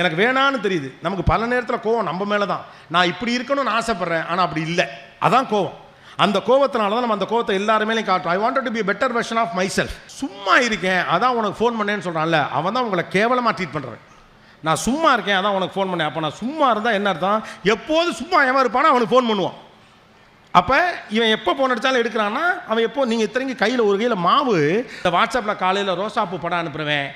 எனக்கு வேணான்னு தெரியுது. நமக்கு பல நேரத்தில் கோவம் நம்ம மேலே தான் நான் இப்படி இருக்கணும்னு ஆசைப்பட்றேன் ஆனால் அப்படி இல்லை. அதான் கோவம். அந்த கோவத்தினால தான் நம்ம அந்த கோவத்தை எல்லாருமே காட்டுறோம். I wanted to be better version of myself சும்மா இருக்கேன் அதான் உனக்கு ஃபோன் பண்ணேன்னு சொல்கிறான்ல அவன் தான் உங்களை கேவலமாக ட்ரீட் பண்ணுறேன் நான் சும்மா இருக்கேன் அதான் உனக்கு ஃபோன் பண்ணேன். அப்போ நான் சும்மா இருந்தால் என்ன அர்த்தம்? எப்போது சும்மா எவன் இருப்பானோ அவனுக்கு ஃபோன் பண்ணுவான். அப்போ இவன் எப்போ ஃபோன் அடித்தாலும் எடுக்கிறான்னா அவன் எப்போ நீங்கள் இத்தனைக்கு கையில் ஒரு கையில் மாவு இந்த வாட்ஸ்அப்பில் காலையில் ரோசாப்பூ படம் அனுப்புகிறவன்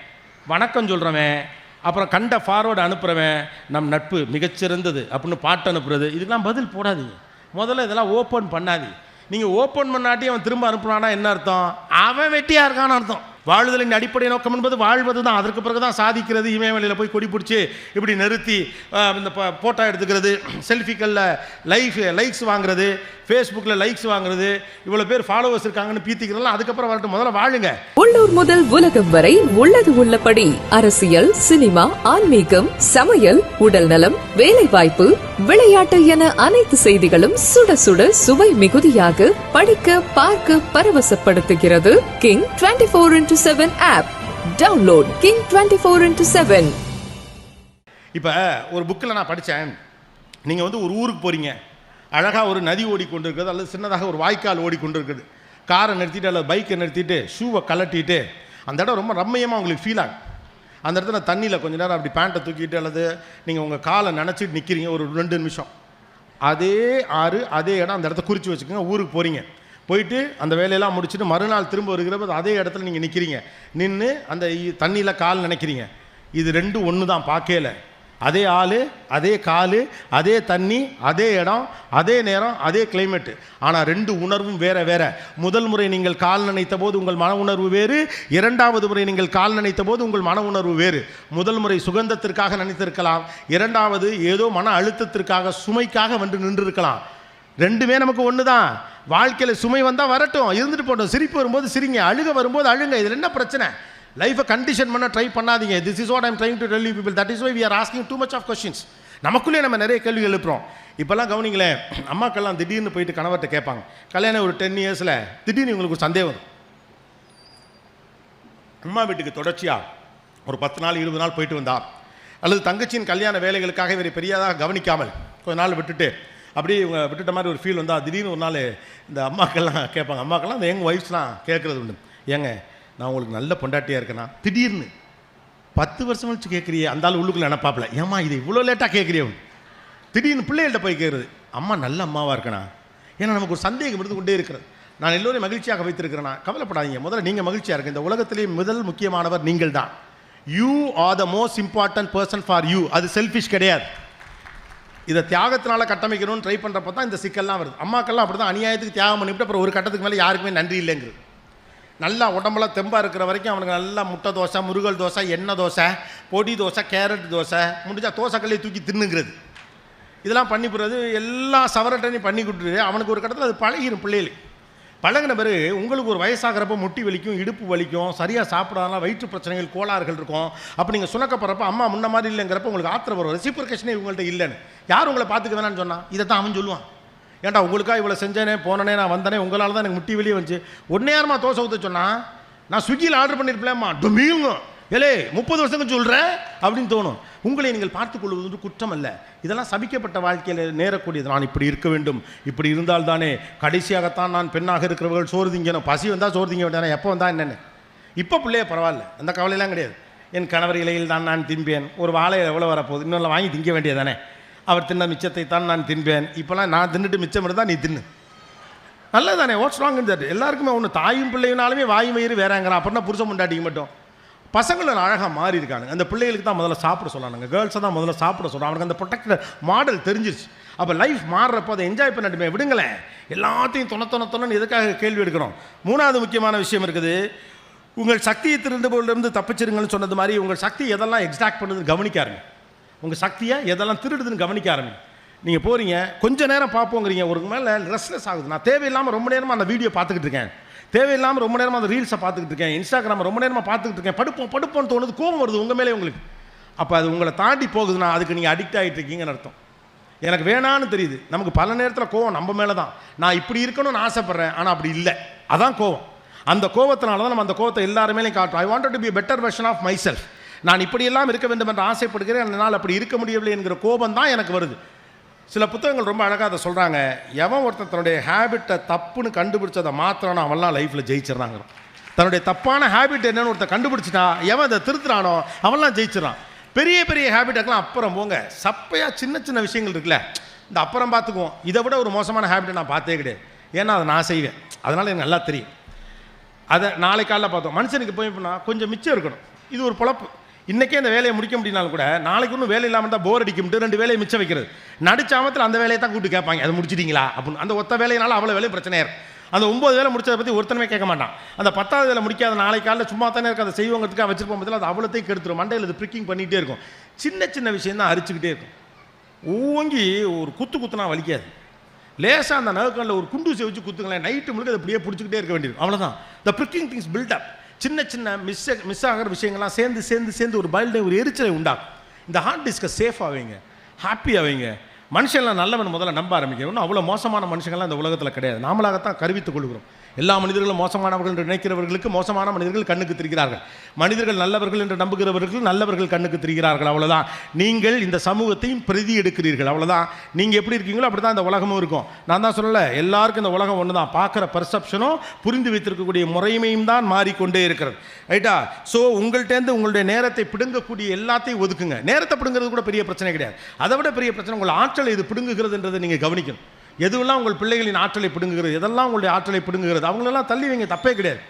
வணக்கம் சொல்கிறவன் அப்புறம் கண்ட ஃபார்வேர்டு அனுப்புகிறவன் நம் நட்பு மிகச்சிறந்தது அப்படின்னு பாட்டு அனுப்புறது. இதுக்கெல்லாம் பதில் போடாதீங்க. முதல்ல இதெல்லாம் ஓப்பன் பண்ணாதீங்க. நீங்கள் ஓப்பன் பண்ணாட்டி அவன் திரும்ப அனுப்புனானா என்ன அர்த்தம்? அவன் வெட்டியாக இருக்கான்னு அர்த்தம். வாழுதலின் அடிப்படை நோக்கம் என்பது வாழ்வது தான் அதற்கு பிறகு தான் சாதிக்கிறது இமயமலையில் போய் கொடி பிடிச்சி இப்படி நிறுத்தி இந்த ஃபோட்டோ எடுத்துக்கிறது செல்ஃபிகளில் லைஃப் லைக்ஸ் வாங்குறது ஃபேஸ்புக்கில் லைக்ஸ் வாங்குறது இவ்வளோ பேர் ஃபாலோவர்ஸ் இருக்காங்கன்னு பீத்திக்கிறதுலாம் அதுக்கப்புறம் வரட்டும். முதல்ல வாழுங்க. உள்ளூர் முதல் உலகம் வரை உள்ளது உள்ளபடி. அரசியல் சினிமா ஆன்மீகம் சமையல் உடல் நலம் வேலைவாய்ப்பு விளையாட்டு என அனைத்து செய்திகளும் சுட சுட சுவை மிகுதியாக படிக்க பார்க்க பரவசப்படுத்துகிறது. King twenty four into seven app download king twenty four into seven இப்போ ஒரு புக்கில் நான் படித்தேன் நீங்கள் வந்து ஒரு ஊருக்கு போகிறீங்க அழகாக ஒரு நதி ஓடிக்கொண்டிருக்கிறது அல்லது சின்னதாக ஒரு வாய்க்கால் ஓடிக்கொண்டிருக்குது. காரை நிறுத்திட்டு அல்லது பைக்கை நிறுத்திட்டு ஷூவை கலட்டிட்டு அந்த இடம் ரொம்ப ரம்மையமாக உங்களுக்கு ஃபீல் ஆகும். அந்த இடத்துல தண்ணியில் கொஞ்ச நேரம் அப்படி பேண்ட்டை தூக்கிட்டு அல்லது நீங்கள் உங்கள் காலை நினச்சிட்டு நிற்கிறீங்க ஒரு ரெண்டு நிமிஷம். அதே ஆறு அதே இடம் அந்த இடத்த குறித்து வச்சுக்கோங்க ஊருக்கு போகிறீங்க போயிட்டு அந்த வேலையெல்லாம் முடிச்சுட்டு மறுநாள் திரும்ப வருகிறப்ப அதே இடத்துல நீங்கள் நிற்கிறீங்க நின்று அந்த தண்ணியில் கால் நினைக்கிறீங்க. இது ரெண்டும் ஒன்று தான் பார்க்கல. அதே ஆள் அதே கால் அதே தண்ணி அதே இடம் அதே நேரம் அதே கிளைமேட்டு ஆனால் ரெண்டு உணர்வும் வேற வேற. முதல் முறை நீங்கள் கால் நினைத்த போது உங்கள் மன உணர்வு வேறு. இரண்டாவது முறை நீங்கள் கால் நினைத்த போது உங்கள் மன உணர்வு வேறு. முதல் முறை சுகந்தத்திற்காக நினைத்திருக்கலாம். இரண்டாவது ஏதோ மன அழுத்தத்திற்காக சுமைக்காக வந்து நின்றிருக்கலாம். ரெண்டுமே நமக்கு ஒன்று தான் வாழ்க்கையில் சுமை வந்தால் வரட்டும். இருந்துட்டு போட்டோம் சிரிப்பு வரும்போது சிரிங்க. அழுக வரும்போது அழுங்க. இதில் என்ன பிரச்சனை? லைஃப்பை கண்டிஷன் பண்ண ட்ரை பண்ணாதீங்க. This is what I'm trying to tell you people that is why we are asking too much of questions நமக்குள்ளே நம்ம நிறைய கேள்வி எழுப்புறோம். இப்போல்லாம் கவனிங்களேன் அம்மாக்கெல்லாம் திடீர்னு போயிட்டு கணவர்கிட்ட கேட்பாங்க. கல்யாணம் ஒரு டென் இயர்ஸில் திடீர்னு உங்களுக்கு ஒரு சந்தேகம் அம்மா வீட்டுக்கு தொடர்ச்சியாக ஒரு பத்து நாள் இருபது நாள் போயிட்டு வந்தா? அல்லது தங்கச்சியின் கல்யாண வேலைகளுக்காக இவரை பெரியதாக கவனிக்காமல் கொஞ்ச நாள் விட்டுட்டு அப்படியே இவங்க விட்டுட்ட மாதிரி ஒரு ஃபீல் வந்தால் திடீர்னு ஒரு நாள் இந்த அம்மாக்கெல்லாம் கேட்பாங்க. அம்மாக்கெல்லாம் அந்த எங்கள் ஒய்ஃப்ஸ்லாம் கேட்குறது உண்டு. ஏங்க நான் உங்களுக்கு நல்ல பொண்டாட்டியாக இருக்கேனா? திடீர்னு பத்து வருஷம் கழிச்சு கேட்குறியே அந்த ஆள் உள்ளுக்குள்ள நினப்பாப்பில் ஏம்மா இது இவ்வளோ லேட்டாக கேட்குறியே? திடீர்னு பிள்ளைகள்கிட்ட போய் கேட்குறது அம்மா நல்ல அம்மாவாக இருக்கணா ஏன்னா நமக்கு ஒரு சந்தேகம் இருந்து கொண்டே இருக்கிறது. நான் எல்லோரையும் மகிழ்ச்சியாக வைத்திருக்கிறேன்னா கவலைப்படாதீங்க. முதல்ல நீங்கள் மகிழ்ச்சியாக இருக்கு இந்த உலகத்திலேயே முதல் முக்கியமானவர் நீங்கள் தான் you are the most important person for you அது செல்ஃபிஷ் கிடையாது. இதை தியாகத்தினால கட்டமைக்கணும்னு ட்ரை பண்ணுறப்ப தான் இந்த சிக்கல்லாம் வருது. அம்மாக்கெல்லாம் அப்படி தான் அநியாயத்துக்கு தியாகம் பண்ணிவிட்டு அப்புறம் ஒரு கட்டத்துக்கு மேலே யாருக்குமே நன்றி இல்லைங்கிறது. நல்லா உடம்பெல்லாம் தெம்பாக இருக்கிற வரைக்கும் அவனுக்கு நல்லா முட்டை தோசை முருகல் தோசை எண்ணெய் தோசை பொடி தோசை கேரட் தோசை முடிஞ்சால் தோசைக்கல்லையை தூக்கி தின்னுங்கிறது. இதெல்லாம் பண்ணி போகிறது எல்லா சவரட்டனையும் பண்ணி கொடுத்துட்டு அவனுக்கு ஒரு கட்டத்தில் அது பழகிடும் பிள்ளைகளுக்கு. பழகின பிறகு உங்களுக்கு ஒரு வயசாகிறப்ப முட்டி வலிக்கும் இடுப்பு வலிக்கும் சரியாக சாப்பிடாதனால வயிற்று பிரச்சனைகள் கோளாறுகள் இருக்கும். அப்போ நீங்கள் சுணக்கப்படுறப்ப அம்மா முன்ன மாதிரி இல்லைங்கிறப்ப உங்களுக்கு ஆத்திரம் வரும். ரெசிப்ரிகேஷனே இவங்கள்ட்ட இல்லைன்னு. யார் உங்களை பார்த்துக்க வேணான்னு சொன்னால் இதை தான் அவன் சொல்லுவான். ஏன்டா உங்களுக்காக இவ்வளோ செஞ்சேனே போனனே நான் வந்தனே உங்களால் தான் எனக்கு முட்டி வெளியே வந்துச்சு. ஒன்றே யாருமா தோசை ஊற்ற சொன்னால் நான் ஸ்விக்கியில் ஆர்டர் பண்ணியிருப்பேன்மா டொமீங்க ஏலே முப்பது வருஷம் சொல்கிறேன் அப்படின்னு தோணும். உங்களை நீங்கள் பார்த்துக்கொள்வது வந்து குற்றம் அல்ல இதெல்லாம் சபிக்கப்பட்ட வாழ்க்கையில் நேரக்கூடியது. நான் இப்படி இருக்க வேண்டும். இப்படி இருந்தால் தானே. கடைசியாகத்தான் நான் பெண்ணாக இருக்கிறவர்கள் சோறு திங்கணும். பசி வந்தால் சோறு திங்க வேண்டாம். எப்போ வந்தால் என்னென்ன. இப்போ பிள்ளைய பரவாயில்ல. அந்த கவலையெல்லாம் கிடையாது. என் கணவர் இலையில் தான் நான் தின்பேன். ஒரு வாழை எவ்வளோ வரப்போகுது? இன்னொன்று வாங்கி திங்க வேண்டியதானே அவர் தின்ன மிச்சத்தை தான் நான் தின்பேன். இப்போலாம் நான் தின்னுட்டு மிச்சம் இருந்தால் நீ தின்னு. நல்லதானே ஓட்ஸ் ராங் தட் எல்லாருக்குமே ஒன்று தாயும் பிள்ளைனாலுமே வாய் வயிறு வேறாங்கிறான். அப்படின்னா புருஷன் முண்டாட்டிக்க மட்டும்? பசங்களும் அழகாக மாறி இருக்கானுங்க அந்த பிள்ளைகளுக்கு தான் முதல்ல சாப்பிட சொன்னானுங்க. கேர்ள்ஸை தான் முதல்ல சாப்பிட சொல்கிறாங்க அவனுக்கு அந்த ப்ரொடக்டர் மாடல் தெரிஞ்சிருச்சு. அப்போ லைஃப் மாறுறப்போ அதை என்ஜாய் பண்ணட்டுமே விடுங்களேன் எல்லாத்தையும் தொண தொண தொணன்னு எதுக்காக கேள்வி எடுக்கிறோம்? மூணாவது முக்கியமான விஷயம் இருக்குது. உங்கள் சக்தியை திருடுபவர்களிருந்து தப்பிச்சிருங்கன்னு சொன்னது மாதிரி உங்கள் சக்தி எதெல்லாம் எக்ஸாக்ட் பண்ணுதுன்னு கவனிக்காருங்க. உங்கள் சக்தியை எதெல்லாம் திருடுதுன்னு கவனிக்க ஆரம்பி நீங்கள் போகிறீங்க கொஞ்சம் நேரம் பார்ப்போங்கிறீங்க. ஒரு மேலே ரெஸ்ட்லெஸ் ஆகுது. நான் தேவையில்லாமல் ரொம்ப நேரமாக அந்த வீடியோ பார்த்துக்கிட்டு இருக்கேன். தேவையில்லாமல் ரொம்ப நேரமாக அந்த ரீல்ஸை பார்த்துக்கிட்டு இருக்கேன் இன்ஸ்டாகிராம் ரொம்ப நேரமாக பார்த்துக்கிட்டு இருக்கேன். படுப்போம் படுப்போம்னு தோணுது கோவம் வருது உங்கள் மேலே உங்களுக்கு. அப்போ அது உங்களை தாண்டி போகுதுன்னா அதுக்கு நீங்கள் அடிக்ட் ஆகிட்டு இருக்கீங்கன்னு அர்த்தம். எனக்கு வேணான்னு தெரியுது. நமக்கு பல நேரத்தில் கோவம் நம்ம மேலே தான் நான் இப்படி இருக்கணும்னு ஆசைப்பட்றேன் ஆனால் அப்படி இல்லை. அதான் கோவம். அந்த கோவத்தினால தான் நம்ம அந்த கோவத்தை எல்லாருமேலையும் காட்டும் I want to be better version of myself நான் இப்படியெல்லாம் இருக்க வேண்டும் என்று ஆசைப்படுகிறேன். என்னால் அப்படி இருக்க முடியவில்லை என்கிற கோபம் தான் எனக்கு வருது. சில புத்தகங்கள் ரொம்ப அழகாக அதை சொல்கிறாங்க எவன் ஒருத்தன் தன்னுடைய ஹேபிட்டை தப்புன்னு கண்டுபிடிச்சதை மாத்திரானோ அவன்லாம் லைஃப்பில் ஜெயிச்சிடறாங்க தன்னுடைய தப்பான ஹேபிட் என்னன்னு ஒருத்தன் கண்டுபிடிச்சிட்டா எவன் அதை திருத்துறானோ அவன்லாம் ஜெயிச்சிடறான். பெரிய பெரிய ஹேபிட்டுக்கெல்லாம் அப்புறம் போங்க. சப்பையாக சின்ன சின்ன விஷயங்கள் இருக்குல்ல. இந்த அப்புறம் பார்த்துக்குவோம். இதை விட ஒரு மோசமான ஹேபிட்டை நான் பார்த்தே கிடையாது. ஏன்னா அதை நான் செய்வேன். அதனால் எனக்கு நல்லா தெரியும். அதை நாளை காலைல பார்த்தோம். மனுஷனுக்கு போய் எப்படின்னா கொஞ்சம் மிச்சம் இருக்கணும். இது ஒரு பொழப்பு. இன்றைக்கே அந்த வேலையை முடிக்க முடியினாலும் கூட நாளைக்கு ஒன்றும் வேலை இல்லாமல் தான் போர் அடிக்கும்ட்டு ரெண்டு வேலையை மிச்சம் வைக்கிறது. நடிச்சாமத்தில் அந்த வேலையை தான் கூப்பிட்டு கேட்பாங்க. அதை முடிச்சிட்டீங்களா? அப்படின்னு. அந்த ஒத்த வேலையினால அவ்வளோ வேலையும் பிரச்சனையாக அந்த ஒம்பது வேலை முடிச்சதை பற்றி ஒருத்தனமே கேட்க மாட்டான். அந்த பத்தாவது வேலை முடிக்காத நாளை காலையில் சும்மா தானே இருக்க. அதை செய்வங்கிறதுக்காக வச்சிருப்போம் பதில் அது அவ்வளோத்தையும் கெடுத்துரும். மண்டையில் இது ப்ரிக்கிங் பண்ணிகிட்டே இருக்கும். சின்ன சின்ன விஷயம் தான் அரிச்சுக்கிட்டே இருக்கும். ஓங்கி ஒரு குத்து குத்துனா வலிக்காது. லேசாக அந்த நகக்கல்ல ஒரு குண்டூசி வச்சு குத்துங்களேன். நைட்டு முழுக்க அதை அப்படியே பிடிச்சிக்கிட்டே இருக்க வேண்டியது அவ்வளோதான் த ப்ரிக்கிங் திங்ஸ் பில்டப் சின்ன சின்ன மிஸ் மிஸ் ஆகிற விஷயங்கள்லாம் சேர்ந்து சேர்ந்து சேர்ந்து ஒரு பல்டை ஒரு எரிச்சலை உண்டாகும் இந்த ஹார்ட் டிஸ்கை சேஃப் ஆவீங்க ஹாப்பி ஆவீங்க மனுஷன்லாம் நல்லவன் முதல்ல நம்ப ஆரம்பிக்கணும் அவ்வளோ மோசமான மனுஷங்கள்லாம் இந்த உலகத்தில் கிடையாது. நாமளாகத்தான் கருவித்துக் கொள்கிறோம். எல்லா மனிதர்களும் மோசமானவர்கள் என்று நினைக்கிறவர்களுக்கு மோசமான மனிதர்கள் கண்ணுக்கு தெரிகிறார்கள். மனிதர்கள் நல்லவர்கள் என்று நம்புகிறவர்கள் நல்லவர்கள் கண்ணுக்கு தெரிகிறார்கள். அவ்வளோதான் நீங்கள் இந்த சமூகத்தையும் பிரதி எடுக்கிறீர்கள். அவ்வளோதான் நீங்கள் எப்படி இருக்கீங்களோ அப்படி தான் இந்த உலகமும் இருக்கும். நான் தான் சொல்லலை எல்லாருக்கும் இந்த உலகம் ஒன்று தான் பார்க்குற பர்செப்ஷனும் புரிந்து வைத்திருக்கக்கூடிய முறைமையும் தான் மாறிக்கொண்டே இருக்கிறது. ரைட்டா ஸோ உங்கள்கிட்டேருந்து உங்களுடைய நேரத்தை பிடுங்கக்கூடிய எல்லாத்தையும் ஒதுக்குங்க. நேரத்தை பிடுங்கிறது கூட பெரிய பிரச்சனை கிடையாது. அதை விட பெரிய பிரச்சனை உங்கள் ஆற்றலை இது பிடுங்குகிறதுன்றதை நீங்கள் கவனிக்கணும். எதுவெல்லாம் உங்கள் பிள்ளைகளின் ஆற்றலை பிடுங்குகிறது எதெல்லாம் உங்களுடைய ஆற்றலை பிடுங்குகிறது அவங்களெல்லாம் தள்ளி வைங்க தப்பே கிடையாது.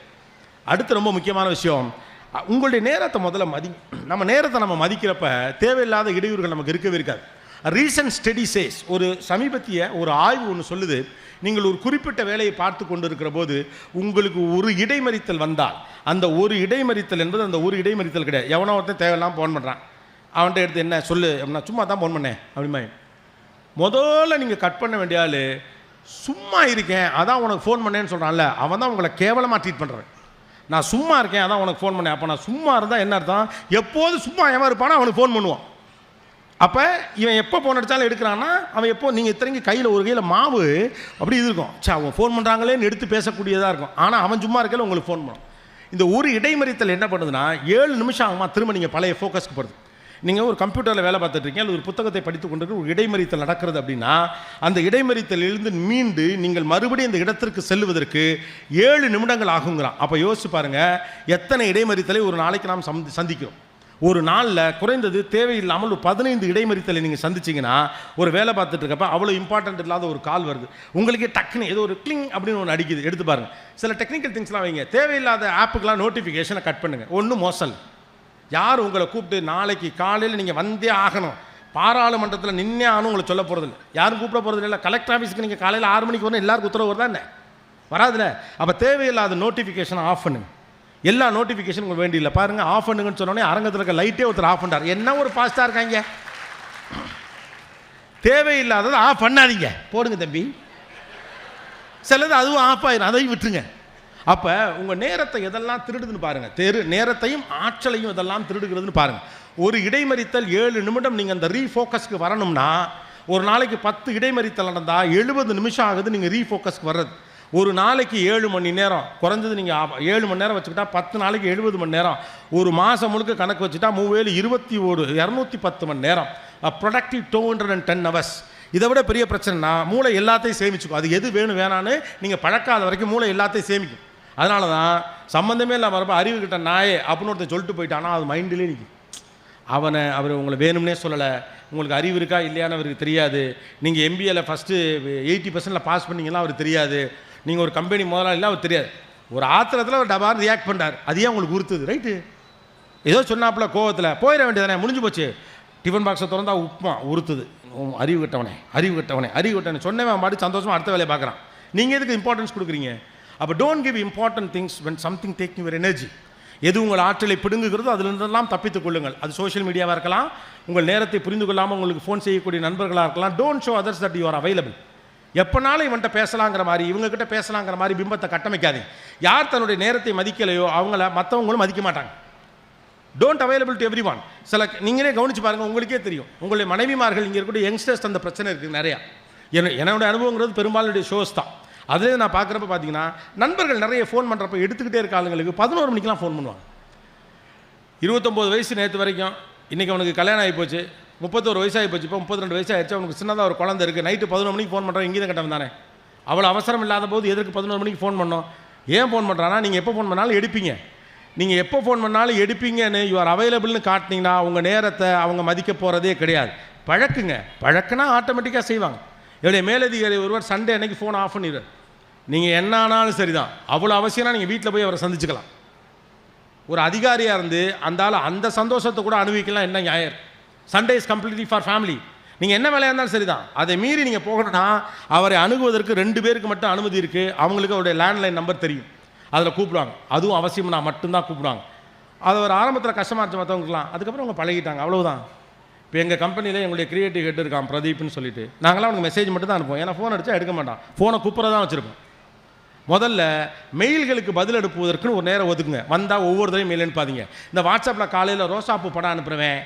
அடுத்து ரொம்ப முக்கியமான விஷயம் உங்களுடைய நேரத்தை முதல்ல மதி நம்ம நேரத்தை நம்ம மதிக்கிறப்ப தேவையில்லாத இடையூறுகள் நமக்கு இருக்கவே இருக்காது. ரீசன்ட் ஸ்டடி சேஸ் ஒரு சமீபத்திய ஒரு ஆய்வு ஒன்று சொல்லுது நீங்கள் ஒரு குறிப்பிட்ட வேலையை பார்த்து கொண்டு இருக்கிற போது உங்களுக்கு ஒரு இடைமறித்தல் வந்தால் அந்த ஒரு இடைமறித்தல் என்பது அந்த ஒரு இடைமறித்தல் கிடையாது. எவனோ ஒருத்தன் தேவையில்லாமல் ஃபோன் பண்ணுறான் அவன்கிட்ட எடுத்து என்ன சொல்லு அப்படின்னா சும்மா தான் ஃபோன் பண்ணேன் அப்படிமா முதல்ல நீங்கள் கட் பண்ண வேண்டிய ஆள் சும்மா இருக்கேன் அதான் உனக்கு ஃபோன் பண்ணேன்னு சொல்கிறான்ல அவன் தான் உங்களை கேவலமாக ட்ரீட் பண்ணுறேன் நான் சும்மா இருக்கேன் அதான் உனக்கு ஃபோன் பண்ணேன். அப்போ நான் சும்மா இருந்தால் என்ன அர்த்தம்? எப்போது சும்மா எவன் இருப்பானோ அவனுக்கு ஃபோன் பண்ணுவான். அப்போ இவன் எப்போ ஃபோன் அடித்தாலும் எடுக்கிறான்னா அவன் எப்போ நீங்கள் இத்தனைக்கு கையில் ஒரு கையில் மாவு அப்படி இது இருக்கும். சே அவன் ஃபோன் பண்ணுறாங்களேன்னு எடுத்து பேசக்கூடியதாக இருக்கும். ஆனால் அவன் சும்மா இருக்கையில் உங்களுக்கு ஃபோன் பண்ணும். இந்த ஒரு இடைமறித்தல் என்ன பண்ணுதுன்னா ஏழு நிமிஷம் ஆகுமா திரும்ப நீங்கள் பழைய ஃபோக்கஸ்க்கு போகிறது நீங்கள் ஒரு கம்ப்யூட்டரில் வேலை பார்த்துட்ருக்கீங்க அல்லது ஒரு புத்தகத்தை படித்து கொண்டு ஒரு இடைமறித்தல் நடக்கிறது அப்படின்னா அந்த இடைமறித்தலிலிருந்து மீண்டு நீங்கள் மறுபடியும் இந்த இடத்திற்கு செல்வதற்கு ஏழு நிமிடங்கள் ஆகுங்கிறான். அப்போ யோசிச்சு பாருங்கள் எத்தனை இடைமறித்தலை ஒரு நாளைக்கு நாம் சந்தி- சந்திக்கிறோம். ஒரு நாளில் குறைந்தது தேவையில்லாமல் ஒரு பதினைந்து இடைமறித்தலை நீங்கள் சந்திச்சிங்கன்னா ஒரு வேலை பார்த்துட்டு இருக்கப்ப அவ்வளோ இம்பார்ட்டன்ட் இல்லாத ஒரு கால் வருது. உங்களுக்கே டக்குன்னு ஏதோ ஒரு கிளிங் அப்படின்னு ஒன்று அடிக்குது. எடுத்து பாருங்கள் சில டெக்னிக்கல் திங்ஸ்லாம் வைங்க. தேவையில்லாத ஆப்புக்கெலாம் நோட்டிஃபிகேஷனை கட் பண்ணுங்கள் ஒன்றும் மோசம் யார் உங்களை கூப்பிட்டு நாளைக்கு காலையில் நீங்கள் வந்தே ஆகணும்? பாராளுமன்றத்தில் நின்னே ஆகணும் உங்களை சொல்ல போகிறதில்ல யாரும் கூப்பிட போகிறது இல்லை கலெக்டர் ஆஃபீஸ்க்கு நீங்கள் காலையில் ஆறு மணிக்கு வரணும் எல்லாருக்கும் உத்தரவு வருதா என்ன? வராதுல அப்போ தேவையில்லாத நோட்டிஃபிகேஷனை ஆஃப் பண்ணுங்க. எல்லா நோட்டிஃபிகேஷன் உங்களுக்கு வேண்டியில்லை. பாருங்கள் ஆஃப் பண்ணுங்கன்னு சொன்னோடனே அரங்கத்தில் இருக்க லைட்டே ஒருத்தர் ஆஃப் பண்ணுறார் என்ன ஒரு ஃபாஸ்ட்டாக இருக்காங்க? தேவையில்லாததை ஆஃப் பண்ணாதீங்க. போடுங்க தம்பி. சிலது அதுவும் ஆஃப் ஆயிடும் அதையும் விட்டுருங்க. அப்போ உங்கள் நேரத்தை எதெல்லாம் திருடுதுன்னு பாருங்கள் தெரு நேரத்தையும் ஆற்றலையும் இதெல்லாம் திருடுகிறதுன்னு பாருங்கள் ஒரு இடைமறித்தல் ஏழு நிமிடம் நீங்கள் அந்த ரீஃபோக்கஸ்க்கு வரணும்னா ஒரு நாளைக்கு பத்து இடைமறித்தல் நடந்தால் எழுபது நிமிஷம் ஆகுது நீங்கள் ரீஃபோக்கஸ்க்கு வர்றது. ஒரு நாளைக்கு ஏழு மணி நேரம் குறைஞ்சது நீங்கள் ஏழு மணி நேரம் வச்சுக்கிட்டா பத்து நாளைக்கு எழுபது மணி நேரம். ஒரு மாதம் முழுக்க கணக்கு வச்சுட்டா மூவேலு இருபத்தி ஒரு இரநூத்தி பத்து மணி நேரம். Productive two hundred and ten hours இதை விட பெரிய பிரச்சனைனா மூளை எல்லாத்தையும் சேமிச்சுக்கும். அது எது வேணும் வேணான்னு நீங்கள் பழக்காத வரைக்கும் மூளை எல்லாத்தையும் சேமிக்கும். அதனால தான் சம்மந்தமே இல்லாமல் வரப்போ அறிவு கிட்ட நாயே அப்படின்னு ஒருத்தர் சொல்லிட்டு போயிட்டானா அது மைண்டிலே நிற்கும் அவனை அவர் உங்களை வேணும்னே சொல்லலை. உங்களுக்கு அறிவு இருக்கா இல்லையான்னு அவருக்கு தெரியாது. நீங்கள் எம்பிஏல ஃபஸ்ட்டு எயிட்டி பர்சன்டில் பாஸ் பண்ணிங்கன்னா அவருக்கு தெரியாது. நீங்கள் ஒரு கம்பெனி முதலாளிலாம் அவர் தெரியாது. ஒரு ஆத்திரத்தில் அவர் டபார் ரியாக்ட் பண்ணார் அதையே உங்களுக்கு உறுத்துது ரைட்டு ஏதோ சொன்னாப்புல கோவத்தில் போயிட வேண்டியதானே முடிஞ்சு போச்சு. டிஃபன் பாக்ஸை திறந்தா உப்புமா உறுத்துது. அறிவு கட்டவனே அறிவு கட்டவனே அறிவு கட்டவனே. சொன்னவன் மாடி சந்தோஷமாக அடுத்த வேலையை பார்க்குறான். நீங்கள் எதுக்கு இம்பார்ட்டன்ஸ் கொடுக்குறீங்க? அப்போ don't give important things when something take your energy எது உங்கள் ஆற்றலை பிடுங்குகிறதோ அதிலிருந்தெல்லாம் தப்பித்துக் கொள்ளுங்கள். அது சோஷியல் மீடியாவாக இருக்கலாம். உங்கள் நேரத்தை புரிந்து கொள்ளாமல் உங்களுக்கு ஃபோன் செய்யக்கூடிய நண்பர்களாக இருக்கலாம். Don't show others that you are available எப்போனாலும் இவன்கிட்ட பேசலாங்கிற மாதிரி இவங்ககிட்ட பேசலாங்கிற மாதிரி பிம்பத்தை கட்டமைக்காதீங்க. யார் தன்னுடைய நேரத்தை மதிக்கலையோ அவங்கள மற்றவங்களும் மதிக்க மாட்டாங்க. Don't available to everyone சில நீங்களே கவனிச்சு பாருங்கள் உங்களுக்கே தெரியும். உங்களுடைய மனைவிமார்கள் இங்கே இருக்கக்கூடிய யங்ஸ்டர்ஸ் அந்த பிரச்சனை இருக்குது நிறையா. என்ன என்னோட அனுபவங்கிறது பெரும்பாலுடைய ஷோஸ் தான். அதிலே நான் பார்க்குறப்ப பார்த்தீங்கன்னா நண்பர்கள் நிறைய ஃபோன் பண்ணுறப்ப எடுத்துக்கிட்டே இருக்க ஆளுங்களுக்கு பதினோரு மணிக்கெலாம் ஃபோன் பண்ணுவாங்க. இருபத்தொம்போது வயசு நேற்று வரைக்கும் இன்றைக்கி அவனுக்கு கல்யாணம் ஆகி போச்சு. முப்பத்தோரு வயசாகி போச்சு. இப்போ முப்பத்தி ரெண்டு வயசு ஆயிடுச்சு. அவனுக்கு சின்னதாக ஒரு குழந்தை இருக்குது நைட்டு பதினொரு மணிக்கு ஃபோன் பண்ணுறோம் இங்கே தான் கட்டவன் தானே? அவ்வளோ அவசரம் இல்லாத போது எதற்கு பதினோரு மணிக்கு ஃபோன் பண்ணோம்? ஏன் ஃபோன் பண்ணுறான்னா நீங்கள் எப்போ ஃபோன் பண்ணாலும் எடுப்பீங்க. நீங்கள் எப்போ ஃபோன் பண்ணாலும் எடுப்பீங்கன்னு யூஆர் அவைலபிள்னு காட்டினீங்கன்னா உங்கள் நேரத்தை அவங்க மதிக்க போகிறதே கிடையாது. பழக்குங்க. பழக்குனா ஆட்டோமேட்டிக்காக செய்வாங்க. என்னுடைய மேலதிகாரி ஒருவர் சண்டே அன்னைக்கு ஃபோன் ஆஃப் பண்ணிடுவார். நீங்கள் என்ன ஆனாலும் சரிதான். அவ்வளோ அவசியம்னா நீங்கள் வீட்டில் போய் அவரை சந்திச்சுக்கலாம். ஒரு அதிகாரியாக இருந்து அந்த ஆள் அந்த சந்தோஷத்தை கூட அனுபவிக்கலாம். என்ன ஞாயிறு Sunday is completely for family நீங்கள் என்ன வேலையாக இருந்தாலும் சரிதான். அதை மீறி நீங்கள் போகணும்னா அவரை அணுகுவதற்கு ரெண்டு பேருக்கு மட்டும் அனுமதி இருக்குது அவங்களுக்கு அவருடைய லேண்ட்லைன் நம்பர் தெரியும். அதில் கூப்பிடுவாங்க. அதுவும் அவசியம்னா மட்டும்தான் கூப்பிடுவாங்க. அது ஒரு ஆரம்பத்தில் கஷ்டமாக இருந்துச்சு மற்றவங்களுக்குலாம் அதுக்கப்புறம் அவங்க பழகிட்டாங்க. அவ்வளோதான் இப்போ எங்கள் கம்பெனியில் எங்களுடைய கிரியேட்டிவ் ஹெட் இருக்கான் பிரதீப்னு சொல்லிட்டு. நாங்களாம் அவனுக்கு மெசேஜ் மட்டும் தான் அனுப்போம் ஏன்னா ஃபோன் அடித்தா எடுக்க மாட்டான். ஃபோனை கூப்பிட்றதான் வச்சுருப்போம். முதல்ல மெயில்களுக்கு பதில் அனுப்புவதற்குன்னு ஒரு நேரம் ஒதுக்குங்க. வந்தால் ஒவ்வொரு தடையும் மெயில் அனுப்பாதீங்க. இந்த வாட்ஸ்அப்பில் காலையில் ரோசாப்பு படம் அனுப்புகிறவன்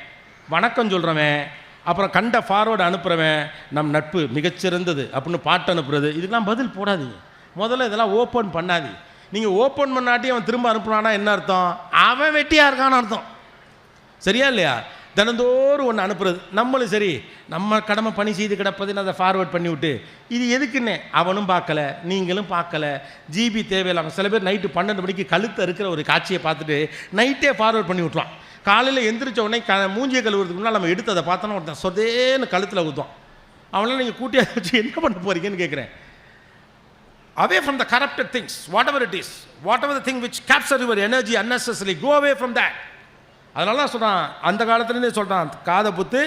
வணக்கம் சொல்கிறவன் அப்புறம் கண்ட ஃபார்வேர்டு அனுப்புகிறவன் நம் நட்பு மிகச்சிறந்தது அப்படின்னு பாட்டு அனுப்புறது இதுக்கெல்லாம் பதில் போடாதீங்க. முதல்ல இதெல்லாம் ஓப்பன் பண்ணாதீங்க. நீங்கள் ஓப்பன் பண்ணாட்டி அவன் திரும்ப அனுப்புனானா என்ன அர்த்தம்? அவன் வெட்டியாக இருக்கான்னு அர்த்தம். சரியா இல்லையா? தினந்தோறும் ஒன்று அனுப்புறது. நம்மளும் சரி நம்ம கடமை பணி செய்து கிடப்பதுன்னு அதை ஃபார்வர்ட் பண்ணி விட்டு இது எதுக்குன்னே அவனும் பார்க்கல நீங்களும் பார்க்கல. ஜிபி தேவையில்லாமல் சில பேர் நைட்டு பன்னெண்டு மணிக்கு கழுத்து இருக்கிற ஒரு காட்சியை பார்த்துட்டு நைட்டே ஃபார்வர்ட் பண்ணி விட்ருவான் காலையில் எந்திரிச்ச உடனே க மூஞ்சியை கழுவுறதுக்கு முன்னால் நம்ம எடுத்து அதை பார்த்தோன்னா ஒருத்தன் சொதேன்னு கழுத்தில் ஊற்றுவான் அவனால் நீங்கள் கூட்டியாக வச்சு என்ன பண்ண போகிறீங்கன்னு கேட்குறேன் away from the corrupted things, whatever it is, whatever the thing which capture your energy unnecessarily, go away from that. அதனால தான் சொல்கிறான் அந்த காலத்துலேருந்தே சொல்கிறான் காதை புத்து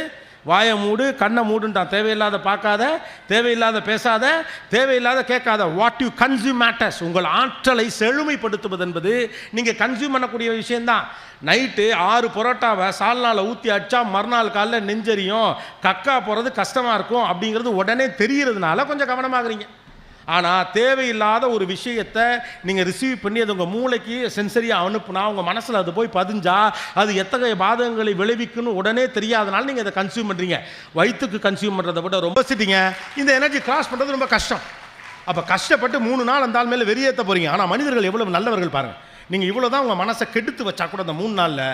வாயை மூடு கண்ணை மூடுன்றான். தேவையில்லாத பார்க்காத தேவையில்லாத பேசாத தேவையில்லாத கேட்காத. வாட் யூ கன்சியூம் மேட்டர்ஸ் உங்கள் ஆற்றலை செழுமைப்படுத்துவது என்பது நீங்கள் கன்சியூம் பண்ணக்கூடிய விஷயம்தான். நைட்டு ஆறு பரோட்டாவை சால்னால ஊற்றி அடித்தா மறுநாள் காலைல நெஞ்சரியும். கக்கா போகிறது கஷ்டமாக இருக்கும் அப்படிங்கிறது உடனே தெரிகிறதுனால கொஞ்சம் கவனமாகறீங்க. ஆனால் தேவையில்லாத ஒரு விஷயத்தை நீங்கள் ரிசீவ் பண்ணி அது உங்கள் மூளைக்கு சென்சரியாக அனுப்புனா உங்கள் மனசில் அது போய் பதிஞ்சா அது எத்தகைய பாதகங்களை விளைவிக்குன்னு உடனே தெரியாதனால நீங்கள் அதை கன்சியூம் பண்ணுறீங்க வயிற்றுக்கு கன்சியூம் பண்ணுறதை விட ரொம்ப சிட்டிங்க. இந்த எனர்ஜி கிராஸ் பண்ணுறது ரொம்ப கஷ்டம். அப்போ கஷ்டப்பட்டு மூணு நாள் அந்த மேலே வெறியேற்ற போகிறீங்க ஆனால் மனிதர்கள் எவ்வளோ நல்லவர்கள் பாருங்கள் நீங்கள் இவ்வளோ தான் உங்கள் மனசை கெடுத்து வச்சா கூட அந்த மூணு நாளில்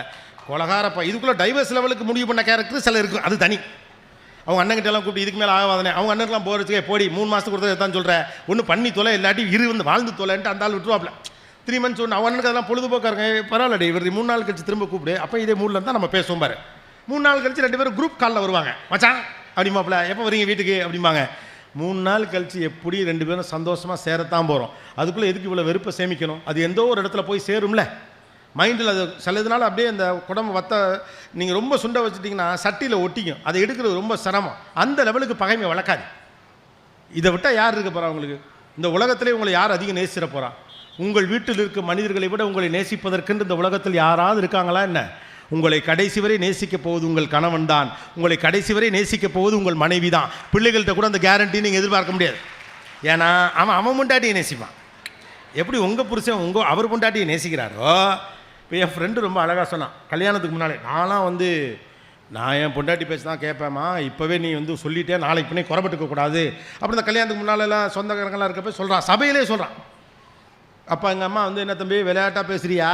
கொலகாரப்பா இதுக்குள்ளே டைவர்ஸ் லெவலுக்கு முடிவு பண்ண கேரக்டர் சில இருக்குது அது தனி. அவங்க அண்ணன்கிட்டலாம் கூப்பிட்டு இதுக்கு மேலே ஆகாதானே அவங்க அண்ணன்லாம் போகிறதுக்கே போடி மூணு மாதத்துக்கு கொடுத்தது தான் சொல்கிறேன் ஒன்று பண்ணி தொலை இல்லாட்டி இரு வந்து வாழ்ந்து தொலைன்ட்டு அந்த ஆள் விட்டுருவாப்ல. த்ரீ மந்த்ஸ் ஒன்று அவன் அண்ணனுக்கு அதெல்லாம் பொழுதுபோக்கா இருக்காங்க. பரவாயில்லடி இவர் மூணு நாள் கழிச்சு திரும்ப கூப்பிடு. அப்போ இதே மூணில் தான் நம்ம பேசுவோம் பாரு. மூணு நாள் கழிச்சு ரெண்டு பேரும் குரூப் காலில் வருவாங்க. மச்சான் அப்படிமாப்ல எப்போ வரீங்க வீட்டுக்கு? அப்படிம்பாங்க. மூணு நாள் கழிச்சு எப்படி ரெண்டு பேரும் சந்தோஷமாக சேரத்தான் போகிறோம் அதுக்குள்ளே எதுக்கு இவ்வளோ வெறுப்பை சேமிக்கணும்? அது எந்தோ ஒரு இடத்துல போய் சேரும்ல. மைண்டில் அது சில இதனால் அப்படியே அந்த குடம்பு வத்த நீங்கள் ரொம்ப சுண்ட வச்சுட்டிங்கன்னா சட்டியில் ஒட்டிக்கும். அதை எடுக்கிறது ரொம்ப சிரமம். அந்த லெவலுக்கு பகைமை வளர்க்காது. இதை விட்டால் யார் இருக்க போகிறா உங்களுக்கு? இந்த உலகத்திலே உங்களை யார் அதிகம் நேசிட போகிறா உங்கள் வீட்டில் இருக்கும் மனிதர்களை விட உங்களை நேசிப்பதற்கென்று இந்த உலகத்தில் யாராவது இருக்காங்களா என்ன? உங்களை கடைசி வரை நேசிக்கப் போவது உங்கள் கணவன் தான். உங்களை கடைசி வரை நேசிக்கப் போவது உங்கள் மனைவி தான். பிள்ளைகள்கிட்ட கூட அந்த கேரண்டி நீங்கள் எதிர்பார்க்க முடியாது. ஏன்னா அவன் அவன் முண்டாட்டியை நேசிப்பான். எப்படி உங்கள் புருஷன் உங்கள் அவர் பொண்டாட்டியை நேசிக்கிறாரோ இப்போ என் ஃப்ரெண்டு ரொம்ப அழகாக சொன்னான். கல்யாணத்துக்கு முன்னாலே நான்லாம் வந்து நான் என் பொண்டாட்டி பேச்சு தான் கேட்பேம்மா. இப்போவே நீ வந்து சொல்லிட்டே நாளைக்கு பின்னே குறப்பட்டுக்க கூடாது. அப்புறம் இந்த கல்யாணத்துக்கு முன்னாலெல்லாம் சொந்தக்காரங்களாம் இருக்கப்போ சொல்கிறான் சபையிலே சொல்கிறான் அப்போ எங்கள் அம்மா வந்து என்ன தம்பி விளையாட்டாக பேசுகிறியா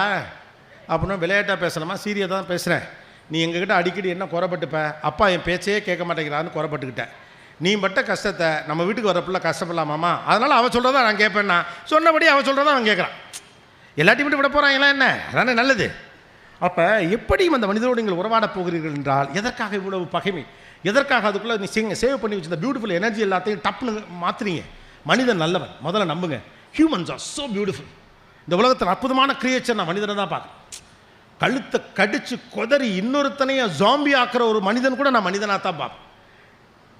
அப்படின்னா விளையாட்டாக பேசலாமா சீரியஸாக தான் பேசுகிறேன் நீ எங்ககிட்ட அடிக்கடி என்ன குறப்பட்டுப்ப அப்பா என் பேச்சையே கேட்க மாட்டேங்கிறான்னு குறப்பட்டுக்கிட்டேன் நீ பட்ட கஷ்டத்தை நம்ம வீட்டுக்கு வர பிள்ளை கஷ்டப்படலாமாம்மா? அதனால் அவன் சொல்கிறதா நான் கேட்பேன்னா. சொன்னபடி அவன் சொல்கிறதா அவன் கேட்குறான். எல்லாத்தையும் விட்டு விட போகிறாங்களா என்ன? அதானே நல்லது. அப்போ எப்படியும் அந்த மனிதரோடு நீங்கள் உறவாடப் போகிறீர்கள் என்றால் எதற்காக இவ்வளவு பகைமை? எதற்காக அதுக்குள்ளே நீ சிங்க சேவ் பண்ணி வச்சிருந்த பியூட்டிஃபுல் எனர்ஜி எல்லாத்தையும் டப்புன்னு மாற்றுறீங்க மனிதன் நல்லவன். முதல்ல நம்புங்க. ஹியூமன்ஸ் ஆர் ஸோ பியூட்டிஃபுல் இந்த உலகத்தில் அற்புதமான கிரியேச்சர் நான் மனிதனை தான் பார்க்குறேன். கழுத்தை கடித்து கொதறி இன்னொருத்தனையும் ஜாம்பி ஆக்கிற ஒரு மனிதன் கூட நான் மனிதனாக தான் பார்ப்பேன்.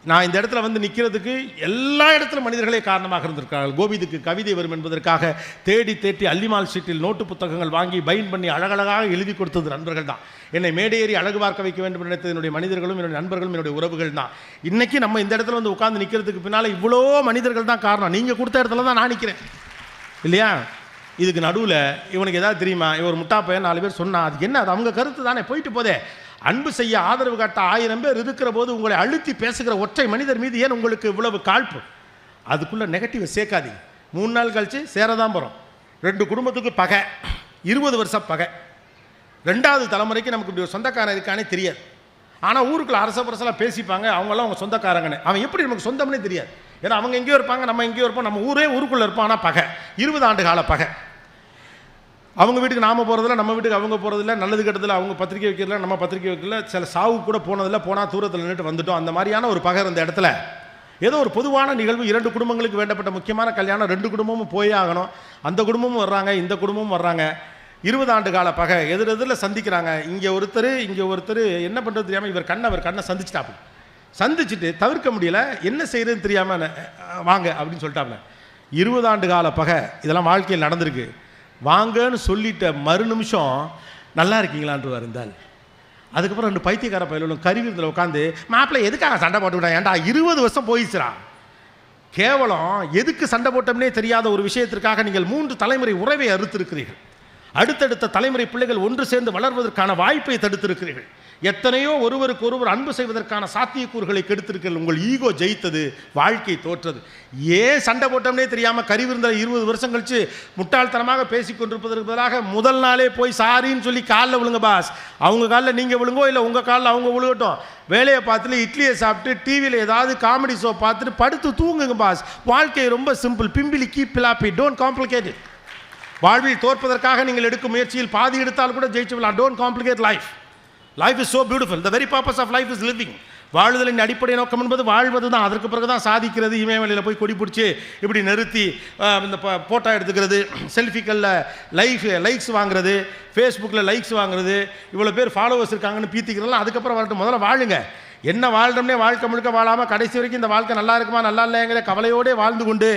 நான் இந்த இடத்துல வந்து நிற்கிறதுக்கு எல்லா இடத்துல மனிதர்களே காரணமாக இருந்திருக்கிறார்கள். கோவிதுக்கு கவிதை வரும் என்பதற்காக தேடி தேடி அல்லிமால் ஷீட்டில் நோட்டு புத்தகங்கள் வாங்கி பைன் பண்ணி அழகழகாக எழுதி கொடுத்தது நண்பர்கள் தான். என்னை மேடையேறி அழகு பார்க்க வைக்க வேண்டும் நினைத்தது என்னுடைய மனிதர்களும் என்னுடைய நண்பர்களும் என்னுடைய உறவுகள் தான். இன்றைக்கி நம்ம இந்த இடத்துல வந்து உட்காந்து நிற்கிறதுக்கு பின்னால் இவ்வளோ மனிதர்கள் தான் காரணம். நீங்கள் கொடுத்த இடத்துல தான் நான் நிற்கிறேன் இல்லையா? இதுக்கு நடுவில் இவனுக்கு ஏதாவது தெரியுமா? இவர் முட்டா பையன் நாலு பேர் சொன்னால் அது என்ன? அது அவங்க கருத்து தானே. போயிட்டு போதே. அன்பு செய்ய ஆதரவு காட்ட ஆயிரம் பேர் இருக்கிற போது உங்களை அழுத்தி பேசுகிற ஒற்றை மனிதர் மீது ஏன் உங்களுக்கு இவ்வளவு காழ்ப்பு? அதுக்குள்ளே நெகட்டிவை சேர்க்காதீங்க. மூணு நாள் கழித்து சேரதான் போகிறோம் ரெண்டு குடும்பத்துக்கு பகை. இருபது வருஷம் பகை. ரெண்டாவது தலைமுறைக்கு நமக்கு இப்படி ஒரு சொந்தக்காரன் இருக்கானே தெரியாது. ஆனால் ஊருக்குள்ள அரச பரசெல்லாம் பேசிப்பாங்க. அவங்களாம் அவங்க சொந்தக்காரங்கன்னு. அவன் எப்படி நமக்கு சொந்தம்னே தெரியாது. ஏன்னா அவங்க எங்கேயோ இருப்பாங்க நம்ம எங்கேயோ இருப்போம். நம்ம ஊரே ஊருக்குள்ளே இருப்போம் ஆனால் பகை. இருபது ஆண்டு கால பகை. அவங்க வீட்டுக்கு நாம் போகிறதில்ல நம்ம வீட்டுக்கு அவங்க போகிறதில்ல நல்லது கெட்டதில்ல அவங்க பத்திரிக்கை வைக்கிறதில்ல நம்ம பத்திரிக்கை வைக்கல சில சாவு கூட போனதில்ல போனால் தூரத்தில் நின்றுட்டு வந்துட்டோம். அந்த மாதிரியான ஒரு பகை இந்த இடத்துல ஏதோ ஒரு பொதுவான நிகழ்வு இரண்டு குடும்பங்களுக்கு வேண்டப்பட்ட முக்கியமான கல்யாணம் ரெண்டு குடும்பமும் போயே ஆகணும். அந்த குடும்பமும் வர்றாங்க இந்த குடும்பமும் வர்றாங்க. இருபது ஆண்டு கால பகை எதிர் எதிரில் சந்திக்கிறாங்க. இங்கே ஒருத்தர் இங்கே ஒருத்தர் என்ன பண்ணுறது தெரியாமல் இவர் கண்ணை அவர் கண்ணை சந்திச்சிட்டாப்பு சந்திச்சுட்டு தவிர்க்க முடியல என்ன செய்யறதுன்னு தெரியாமல் வாங்க அப்படின்னு சொல்லிட்டாங்க இருபது ஆண்டு கால பகை இதெல்லாம் வாழ்க்கையில் நடந்திருக்கு. வாங்கன்னு சொல்லிட்ட மறு நிமிஷம் நல்லா இருக்கீங்களான்ட்டு இருந்தால் அதுக்கப்புறம் ரெண்டு பைத்தியக்கார பயிலும் கருவிருந்தில் உட்காந்து மாப்பிள்ளை எதுக்காக சண்டை போட்டுவிட்டேன் ஏன்டா இருபது வருஷம் போயிடுச்சுடா. கேவலம் எதுக்கு சண்டை போட்டோம்னே தெரியாத ஒரு விஷயத்திற்காக நீங்கள் மூன்று தலைமுறை உறவை அறுத்திருக்கிறீர்கள். அடுத்தடுத்த தலைமுறை பிள்ளைகள் ஒன்று சேர்ந்து வளர்வதற்கான வாய்ப்பை தடுத்திருக்கிறீர்கள். எத்தனையோ ஒருவருக்கு ஒருவர் அன்பு செய்வதற்கான சாத்தியக்கூறுகளை கெடுத்திருக்கிறீர்கள் உங்கள் ஈகோ ஜெயித்தது வாழ்க்கை தோற்றது. ஏன் சண்டை போட்டோம்னே தெரியாமல் கறிவிருந்த இருபது வருஷம் கழிச்சு முட்டாள்தனமாக பேசிக் கொண்டிருப்பதற்கு பதிலாக முதல் நாளே போய் சாரின்னு சொல்லி காலில் விழுங்க பாஸ் அவங்க காலில் நீங்கள் விழுங்கோ இல்லை உங்கள் காலில் அவங்க விழுகட்டும். வேலையை பார்த்துட்டு இட்லியை சாப்பிட்டு டிவியில் ஏதாவது காமெடி ஷோ பார்த்துட்டு படுத்து தூங்குங்க பாஸ் வாழ்க்கை ரொம்ப சிம்பிள் பிம்பிலி கீப் பிலாப்பி டோன்ட் காம்ப்ளிகேட் வாழ்வில் தோற்பதற்காக நீங்கள் எடுக்கும் முயற்சியில் பாதி எடுத்தால் கூட ஜெயிச்சு விடலாம் don't complicate life life is so beautiful the very purpose of life is living வாழ்தலின் அடிப்படை நோக்கம் என்பது வாழ்வது தான் அதற்கு பிறகு தான் சாதிக்கிறது இமயமலையில் போய் கொடி பிடிச்சி இப்படி நிறுத்தி இந்த ஃபோட்டோ எடுத்துக்கிறது செல்ஃபிகளில் லைஃப் லைக்ஸ் வாங்குறது ஃபேஸ்புக்கில் லைக்ஸ் வாங்குறது இவ்வளோ பேர் ஃபாலோவர்ஸ் இருக்காங்கன்னு பீத்திக்கிறதெல்லாம் அதுக்கப்புறம் வரட்டும். முதல்ல வாழுங்க. என்ன வாழ்கிறோம்னே வாழ்க்கை முழுக்க வாழாமல் கடைசி வரைக்கும் இந்த வாழ்க்கை நல்லா இருக்குமா நல்லா இல்லைங்கிற கவலையோடே வாழ்ந்து கொண்டு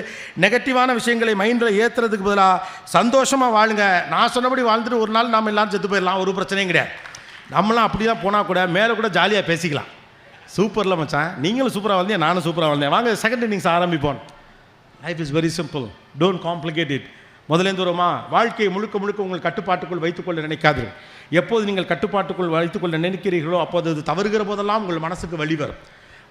நெகட்டிவான விஷயங்களை மைண்டில் ஏற்றுறதுக்கு பதிலாக சந்தோஷமாக வாழுங்க. நான் சொன்னபடி வாழ்ந்துட்டு ஒரு நாள் நாம் எல்லாரும் செத்து போயிடலாம். ஒரு பிரச்சனையும் கிடையாது. நம்மளாம் அப்படி தான் போனால் கூட மேலே கூட ஜாலியாக பேசிக்கலாம். சூப்பரில் மச்சான். நீங்களும் சூப்பராக வந்தீங்க நானும் சூப்பராக வந்தேன் வாங்க செகண்ட் இன்னிங்ஸ் ஆரம்பிப்போம். Life is very simple don't complicate it முதலேந்து வருமா வாழ்க்கையை முழுக்க முழுக்க உங்கள் கட்டுப்பாட்டுக்குள் வைத்துக்கொள்ள நினைக்காதீர்கள். எப்போது நீங்கள் கட்டுப்பாட்டுக்குள் வைத்துக்கொள்ள நினைக்கிறீர்களோ அப்போது அது தவறுகிற போதெல்லாம் உங்கள் மனசுக்கு வழி வரும்.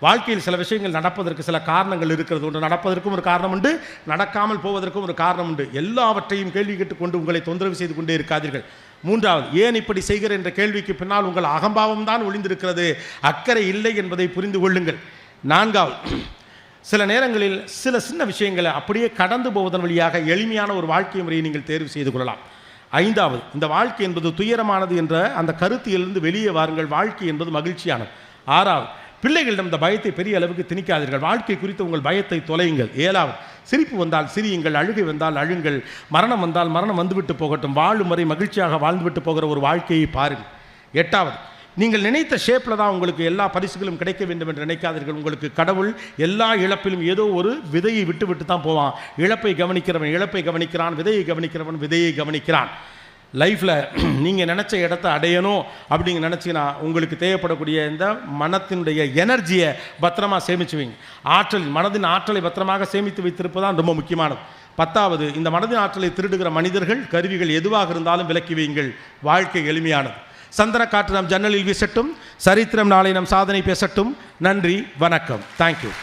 வாழ்க்கையில் சில விஷயங்கள் நடப்பதற்கு சில காரணங்கள் இருக்கிறது. ஒன்று நடப்பதற்கும் ஒரு காரணம் உண்டு நடக்காமல் போவதற்கும் ஒரு காரணம் உண்டு எல்லாவற்றையும் கேள்வி கேட்டுக்கொண்டு உங்களை தொந்தரவு செய்து கொண்டே இருக்காதீர்கள். மூன்றாவது ஏன் இப்படி செய்கிற என்ற கேள்விக்கு பின்னால் உங்கள் அகம்பாவம் தான் ஒளிந்திருக்கிறது. அக்கறை இல்லை என்பதை புரிந்து கொள்ளுங்கள். நான்காவது சில நேரங்களில் சில சின்ன விஷயங்களை அப்படியே கடந்து போவதன் வழியாக எளிமையான ஒரு வாழ்க்கை முறையை நீங்கள் தேர்வு செய்து கொள்ளலாம். ஐந்தாவது இந்த வாழ்க்கை என்பது துயரமானது என்ற அந்த கருத்திலிருந்து வெளியே வாருங்கள். வாழ்க்கை என்பது மகிழ்ச்சியானது. ஆறாவது பிள்ளைகளிடம் இந்த பயத்தை பெரிய அளவுக்கு திணிக்காதீர்கள். வாழ்க்கை குறித்து உங்கள் பயத்தை தொலையுங்கள். ஏழாவது சிரிப்பு வந்தால் சிரியுங்கள் அழுகை வந்தால் அழுங்கள் மரணம் வந்தால் மரணம் வந்துவிட்டு போகட்டும். வாழும் வரை மகிழ்ச்சியாக வாழ்ந்துவிட்டு போகிற ஒரு வாழ்க்கையை பாருங்கள். எட்டாவது நீங்கள் நினைத்த ஷேப்பில் தான் உங்களுக்கு எல்லா பரிசுகளும் கிடைக்க வேண்டும் என்று நினைக்காதீர்கள். உங்களுக்கு கடவுள் எல்லா இழப்பிலும் ஏதோ ஒரு விதையை விட்டு விட்டு தான் போவான். இழப்பை கவனிக்கிறவன் இழப்பை கவனிக்கிறான் விதையை கவனிக்கிறவன் விதையை கவனிக்கிறான். லைஃப்பில் நீங்கள் நினச்ச இடத்த அடையணும் அப்படிங்க நினச்சிங்கன்னா உங்களுக்கு தேவைப்படக்கூடிய இந்த மனத்தினுடைய எனர்ஜியை பத்திரமா சேமிச்சுவீங்க. ஆற்றல் மனதின் ஆற்றலை பத்திரமாக சேமித்து வைத்திருப்பதான் ரொம்ப முக்கியமானது. பத்தாவது இந்த மனதின் ஆற்றலை திருடுகிற மனிதர்கள் கருவிகள் எதுவாக இருந்தாலும் விலக்கி வையுங்கள் வாழ்க்கை எளிமையானது. சந்திர காற்று நம் ஜன்னலில் வீசட்டும். சரித்திரம் நாளை நம் சாதனை பேசட்டும். நன்றி வணக்கம். தேங்க்யூ